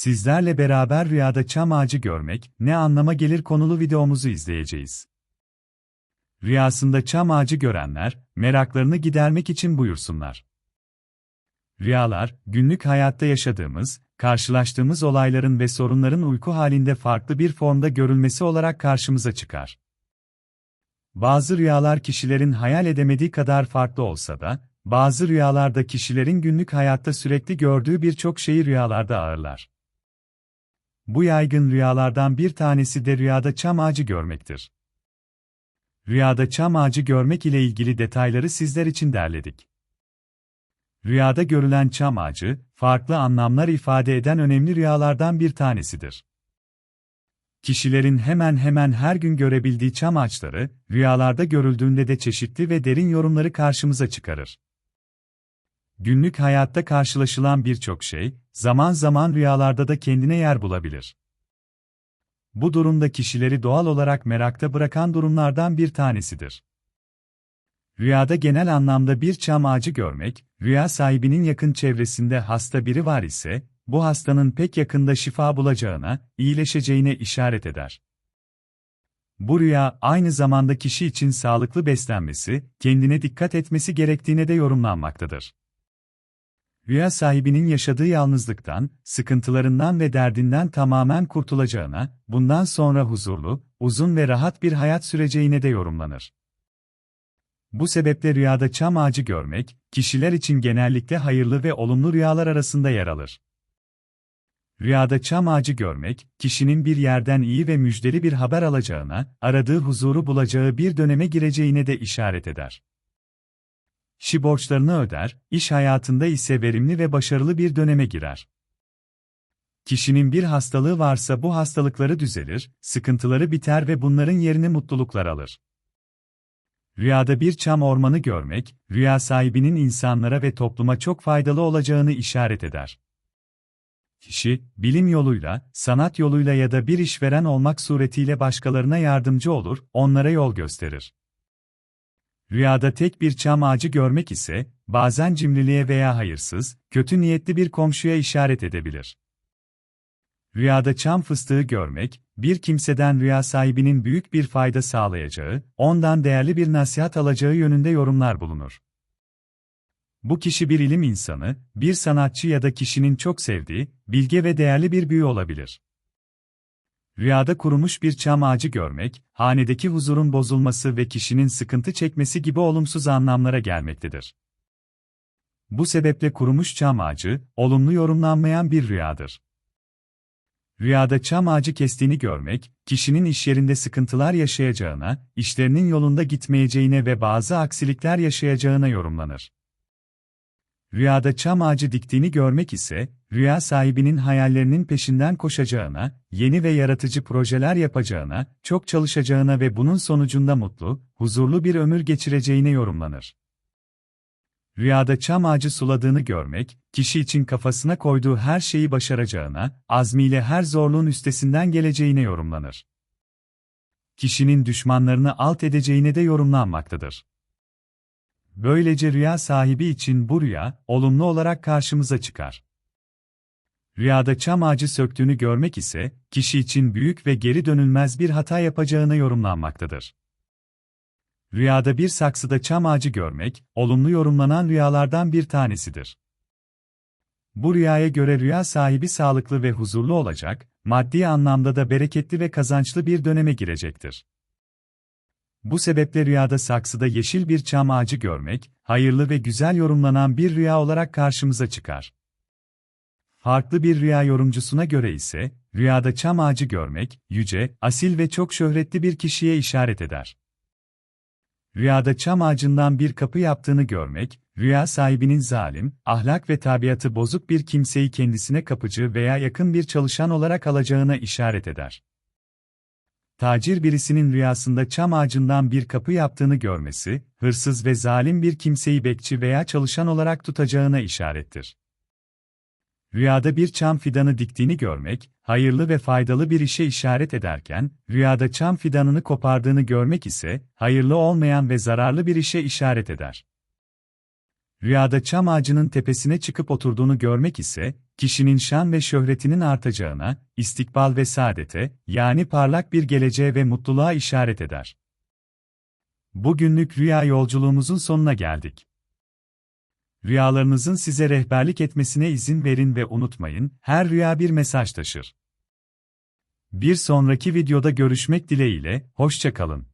Sizlerle beraber rüyada çam ağacı görmek ne anlama gelir konulu videomuzu izleyeceğiz. Rüyasında çam ağacı görenler, meraklarını gidermek için buyursunlar. Rüyalar, günlük hayatta yaşadığımız, karşılaştığımız olayların ve sorunların uyku halinde farklı bir formda görülmesi olarak karşımıza çıkar. Bazı rüyalar kişilerin hayal edemediği kadar farklı olsa da, bazı rüyalarda kişilerin günlük hayatta sürekli gördüğü birçok şeyi rüyalarda ağırlar. Bu yaygın rüyalardan bir tanesi de rüyada çam ağacı görmektir. Rüyada çam ağacı görmek ile ilgili detayları sizler için derledik. Rüyada görülen çam ağacı, farklı anlamlar ifade eden önemli rüyalardan bir tanesidir. Kişilerin hemen hemen her gün görebildiği çam ağaçları, rüyalarda görüldüğünde de çeşitli ve derin yorumları karşımıza çıkarır. Günlük hayatta karşılaşılan birçok şey, zaman zaman rüyalarda da kendine yer bulabilir. Bu durumda kişileri doğal olarak merakta bırakan durumlardan bir tanesidir. Rüyada genel anlamda bir çam ağacı görmek, rüya sahibinin yakın çevresinde hasta biri var ise, bu hastanın pek yakında şifa bulacağına, iyileşeceğine işaret eder. Bu rüya aynı zamanda kişi için sağlıklı beslenmesi, kendine dikkat etmesi gerektiğine de yorumlanmaktadır. Rüya sahibinin yaşadığı yalnızlıktan, sıkıntılarından ve derdinden tamamen kurtulacağına, bundan sonra huzurlu, uzun ve rahat bir hayat süreceğine de yorumlanır. Bu sebeple rüyada çam ağacı görmek, kişiler için genellikle hayırlı ve olumlu rüyalar arasında yer alır. Rüyada çam ağacı görmek, kişinin bir yerden iyi ve müjdeli bir haber alacağına, aradığı huzuru bulacağı bir döneme gireceğine de işaret eder. Şi borçlarını öder, iş hayatında ise verimli ve başarılı bir döneme girer. Kişinin bir hastalığı varsa bu hastalıkları düzelir, sıkıntıları biter ve bunların yerini mutluluklar alır. Rüyada bir çam ormanı görmek, rüya sahibinin insanlara ve topluma çok faydalı olacağını işaret eder. Kişi, bilim yoluyla, sanat yoluyla ya da bir işveren olmak suretiyle başkalarına yardımcı olur, onlara yol gösterir. Rüyada tek bir çam ağacı görmek ise, bazen cimriliğe veya hayırsız, kötü niyetli bir komşuya işaret edebilir. Rüyada çam fıstığı görmek, bir kimseden rüya sahibinin büyük bir fayda sağlayacağı, ondan değerli bir nasihat alacağı yönünde yorumlar bulunur. Bu kişi bir ilim insanı, bir sanatçı ya da kişinin çok sevdiği, bilge ve değerli bir büyü olabilir. Rüyada kurumuş bir çam ağacı görmek, hanedeki huzurun bozulması ve kişinin sıkıntı çekmesi gibi olumsuz anlamlara gelmektedir. Bu sebeple kurumuş çam ağacı, olumlu yorumlanmayan bir rüyadır. Rüyada çam ağacı kestiğini görmek, kişinin iş yerinde sıkıntılar yaşayacağına, işlerinin yolunda gitmeyeceğine ve bazı aksilikler yaşayacağına yorumlanır. Rüyada çam ağacı diktiğini görmek ise, rüya sahibinin hayallerinin peşinden koşacağına, yeni ve yaratıcı projeler yapacağına, çok çalışacağına ve bunun sonucunda mutlu, huzurlu bir ömür geçireceğine yorumlanır. Rüyada çam ağacı suladığını görmek, kişi için kafasına koyduğu her şeyi başaracağına, azmiyle her zorluğun üstesinden geleceğine yorumlanır. Kişinin düşmanlarını alt edeceğine de yorumlanmaktadır. Böylece rüya sahibi için bu rüya, olumlu olarak karşımıza çıkar. Rüyada çam ağacı söktüğünü görmek ise, kişi için büyük ve geri dönülmez bir hata yapacağına yorumlanmaktadır. Rüyada bir saksıda çam ağacı görmek, olumlu yorumlanan rüyalardan bir tanesidir. Bu rüyaya göre rüya sahibi sağlıklı ve huzurlu olacak, maddi anlamda da bereketli ve kazançlı bir döneme girecektir. Bu sebeple rüyada saksıda yeşil bir çam ağacı görmek, hayırlı ve güzel yorumlanan bir rüya olarak karşımıza çıkar. Farklı bir rüya yorumcusuna göre ise, rüyada çam ağacı görmek, yüce, asil ve çok şöhretli bir kişiye işaret eder. Rüyada çam ağacından bir kapı yaptığını görmek, rüya sahibinin zalim, ahlak ve tabiatı bozuk bir kimseyi kendisine kapıcı veya yakın bir çalışan olarak alacağına işaret eder. Tacir birisinin rüyasında çam ağacından bir kapı yaptığını görmesi, hırsız ve zalim bir kimseyi bekçi veya çalışan olarak tutacağına işarettir. Rüyada bir çam fidanı diktiğini görmek, hayırlı ve faydalı bir işe işaret ederken, rüyada çam fidanını kopardığını görmek ise, hayırlı olmayan ve zararlı bir işe işaret eder. Rüyada çam ağacının tepesine çıkıp oturduğunu görmek ise, kişinin şan ve şöhretinin artacağına, istikbal ve saadete, yani parlak bir geleceğe ve mutluluğa işaret eder. Bugünlük rüya yolculuğumuzun sonuna geldik. Rüyalarınızın size rehberlik etmesine izin verin ve unutmayın, her rüya bir mesaj taşır. Bir sonraki videoda görüşmek dileğiyle, hoşça kalın.